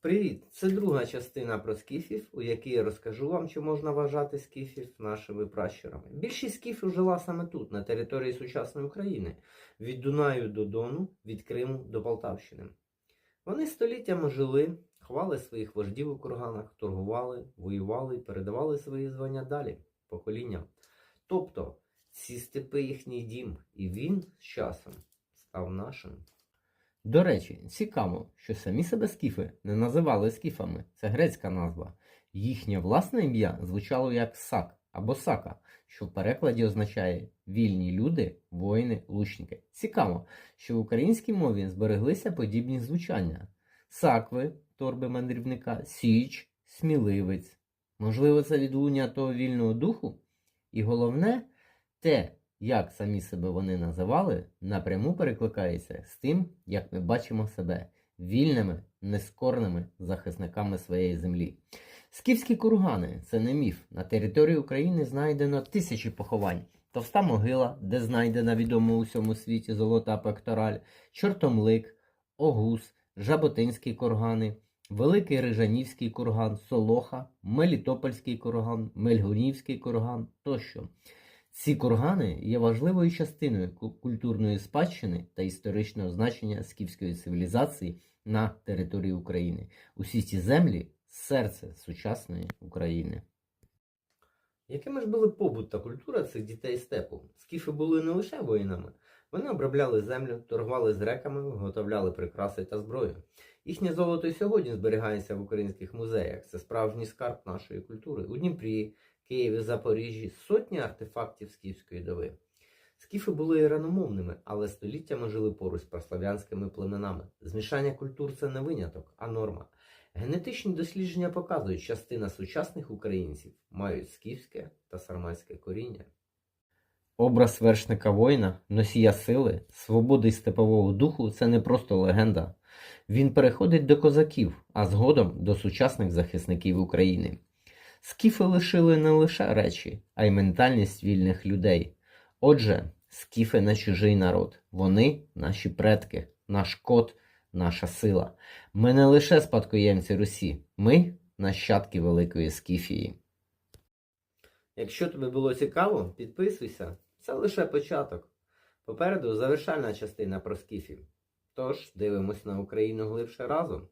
Привіт! Це друга частина про скіфів, у якій я розкажу вам, чи можна вважати скіфів нашими пращурами. Більшість скіфів жила саме тут, на території сучасної України, від Дунаю до Дону, від Криму до Полтавщини. Вони століттями жили, хвали своїх вождів у курганах, торгували, воювали і передавали свої звання далі, поколінням. Тобто, ці степи їхній дім, і він з часом став нашим. До речі, цікаво, що самі себе скіфи не називали скіфами, це грецька назва. Їхнє власне ім'я звучало як сак або сака, що в перекладі означає вільні люди, воїни, лучники. Цікаво, що в українській мові збереглися подібні звучання: сакви, торби мандрівника, січ, сміливець. Можливо, це відлуння того вільного духу? І головне, те, як самі себе вони називали, напряму перекликається з тим, як ми бачимо себе вільними, нескорними захисниками своєї землі. Скіфські кургани це не міф. На території України знайдено тисячі поховань. Товста могила, де знайдена відома у всьому світі золота пектораль, чортомлик, огус, жаботинські кургани, Великий Рижанівський курган, Солоха, Мелітопольський курган, Мельгунівський курган тощо. Ці кургани є важливою частиною культурної спадщини та історичного значення скіфської цивілізації на території України. Усі ці землі серце сучасної України. Якими ж були побут та культура цих дітей степу? Скіфи були не лише воїнами. Вони обробляли землю, торгували з реками, виготовляли прикраси та зброю. Їхнє золото і сьогодні зберігається в українських музеях. Це справжній скарб нашої культури. У Дніпрі, Києві, Запоріжжі сотні артефактів скіфської доби. Скіфи були іраномовними, але століттями жили поруч з прослав'янськими племенами. Змішання культур це не виняток, а норма. Генетичні дослідження показують, частина сучасних українців мають скіфське та сарматське коріння. Образ вершника воїна, носія сили, свободи й степового духу це не просто легенда. Він переходить до козаків, а згодом до сучасних захисників України. Скіфи лишили не лише речі, а й ментальність вільних людей. Отже, скіфи не чужий народ, вони наші предки, наш код, наша сила. Ми не лише спадкоємці Русі, ми нащадки Великої Скіфії. Якщо тобі було цікаво, підписуйся. Це лише початок. Попереду завершальна частина про скіфів. Тож дивимось на Україну глибше разом.